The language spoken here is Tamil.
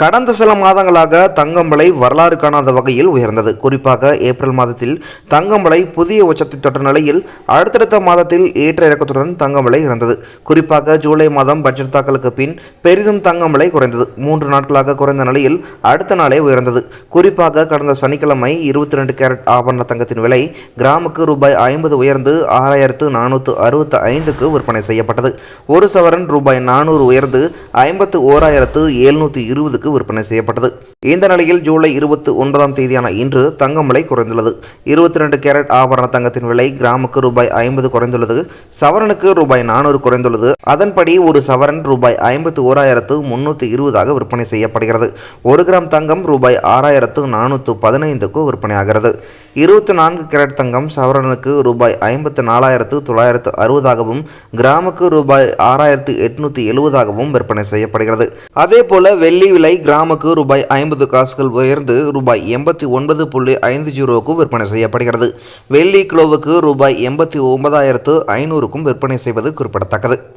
கடந்த சில மாதங்களாக தங்கம் விலை வரலாறு காணாத வகையில் உயர்ந்தது. குறிப்பாக ஏப்ரல் மாதத்தில் தங்கம் விலை புதிய உச்சத்தை தொட்ட நிலையில் அடுத்தடுத்த மாதத்தில் ஏற்ற இறக்கத்துடன் தங்கம் விலை இருந்தது குறிப்பாக ஜூலை மாதம் பட்ஜெட் தாக்கலுக்கு பின் பெரிதும் தங்கம் விலை குறைந்தது. மூன்று நாட்களாக குறைந்த நிலையில் அடுத்த நாளே உயர்ந்தது. குறிப்பாக கடந்த சனிக்கிழமை இருபத்தி ரெண்டு கேரட் ஆபரண தங்கத்தின் விலை கிராமுக்கு ரூபாய் ஐம்பது உயர்ந்து ஆறாயிரத்து நானூற்று அறுபத்து ஐந்துக்கு விற்பனை செய்யப்பட்டது. ஒரு சவரன் ரூபாய் நானூறு உயர்ந்து ஐம்பத்து ஓராயிரத்து எழுநூற்றி இருபதுக்கு விற்பனை செய்யப்பட்டது. இந்த நிலையில் ஜூலை இருபத்தி ஒன்பதாம் தேதியான இன்று தங்கம் விலை குறைந்துள்ளது. இருபத்தி ரெண்டு கேரட் ஆபரண தங்கத்தின் விலை கிராமுக்கு ரூபாய் ஐம்பது குறைந்துள்ளது. சவரனுக்கு ரூபாய் நானூறு குறைந்துள்ளது. அதன்படி ஒரு சவரன் ரூபாய் ஐம்பத்து ஓராயிரத்து முன்னூற்றி இருபதாக விற்பனை செய்யப்படுகிறது. ஒரு கிராம் தங்கம் ரூபாய் ஆறாயிரத்து நானூற்று பதினைந்துக்கு விற்பனையாகிறது. இருபத்தி நான்கு கேரட் தங்கம் சவரனுக்கு ரூபாய் ஐம்பத்து நாலாயிரத்து தொள்ளாயிரத்து அறுபதாகவும் கிராமுக்கு ரூபாய் ஆறாயிரத்து எட்நூற்றி எழுபதாகவும் விற்பனை செய்யப்படுகிறது. அதே போல வெள்ளி விலை கிராமுக்கு ரூபாய் ஐம்பது காசுகள் உயர்ந்து ரூபாய் எண்பத்தி ஒன்பது புள்ளி ஐந்து ஜீரோவுக்கு விற்பனை செய்யப்படுகிறது. வெள்ளி கிலோவுக்கு ரூபாய் எண்பத்தி ஒன்பதாயிரத்து ஐநூறுக்கும் விற்பனை செய்வது குறிப்பிடத்தக்கது.